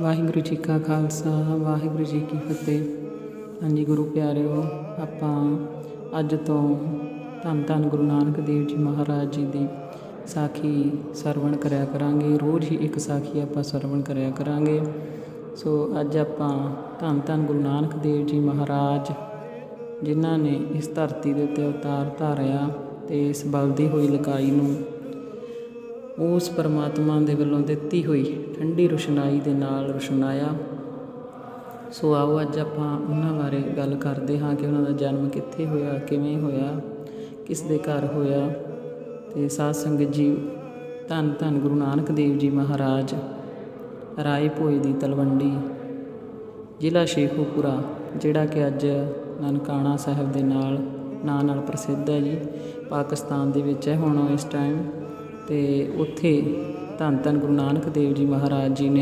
ਵਾਹਿਗੁਰੂ ਜੀ ਕਾ ਖਾਲਸਾ, ਵਾਹਿਗੁਰੂ ਜੀ ਕੀ ਫਤਿਹ। ਹਾਂਜੀ, ਗੁਰੂ ਪਿਆਰਿਓ, ਆਪਾਂ ਅੱਜ ਤੋਂ ਧੰਨ ਧੰਨ ਗੁਰੂ ਨਾਨਕ ਦੇਵ ਜੀ ਮਹਾਰਾਜ ਜੀ ਦੀ ਸਾਖੀ ਸਰਵਣ ਕਰਿਆ ਕਰਾਂਗੇ। ਰੋਜ਼ ਹੀ ਇੱਕ ਸਾਖੀ ਆਪਾਂ ਸਰਵਣ ਕਰਿਆ ਕਰਾਂਗੇ। ਸੋ ਅੱਜ ਆਪਾਂ ਧੰਨ ਧੰਨ ਗੁਰੂ ਨਾਨਕ ਦੇਵ ਜੀ ਮਹਾਰਾਜ, ਜਿਨ੍ਹਾਂ ਨੇ ਇਸ ਧਰਤੀ ਦੇ ਉੱਤੇ ਅਵਤਾਰ ਧਾਰਿਆ ਤੇ ਇਸ ਬਲਦੀ ਹੋਈ ਲਕਾਈ ਨੂੰ ਉਸ ਪਰਮਾਤਮਾ ਦੇ ਵੱਲੋਂ ਦਿੱਤੀ ਹੋਈ ਠੰਡੀ ਰੁਸ਼ਨਾਈ ਦੇ ਨਾਲ ਰੁਸ਼ਨਾਇਆ। ਸੋ ਆਓ ਅੱਜ ਆਪਾਂ ਉਹਨਾਂ ਬਾਰੇ ਗੱਲ ਕਰਦੇ ਹਾਂ ਕਿ ਉਹਨਾਂ ਦਾ ਜਨਮ ਕਿੱਥੇ ਹੋਇਆ, ਕਿਵੇਂ ਹੋਇਆ, ਕਿਸ ਦੇ ਘਰ ਹੋਇਆ ਤੇ ਸਾਧ ਸੰਗਤ ਜੀ, ਧੰਨ ਧੰਨ ਗੁਰੂ ਨਾਨਕ ਦੇਵ ਜੀ ਮਹਾਰਾਜ ਰਾਏ ਭੋਏ ਦੀ ਤਲਵੰਡੀ, ਜ਼ਿਲ੍ਹਾ ਸ਼ੇਖੂਪੁਰਾ, ਜਿਹੜਾ ਕਿ ਅੱਜ ਨਨਕਾਣਾ ਸਾਹਿਬ ਦੇ ਨਾਲ, ਨਾਂ ਨਾਲ ਪ੍ਰਸਿੱਧ ਹੈ ਜੀ, ਪਾਕਿਸਤਾਨ ਦੇ ਵਿੱਚ ਹੈ। ਹੁਣ ਇਸ ਟਾਈਮ ਤੇ ਉੱਥੇ ਧੰਨ ਧੰਨ ਗੁਰੂ ਨਾਨਕ ਦੇਵ ਜੀ ਮਹਾਰਾਜ ਜੀ ਨੇ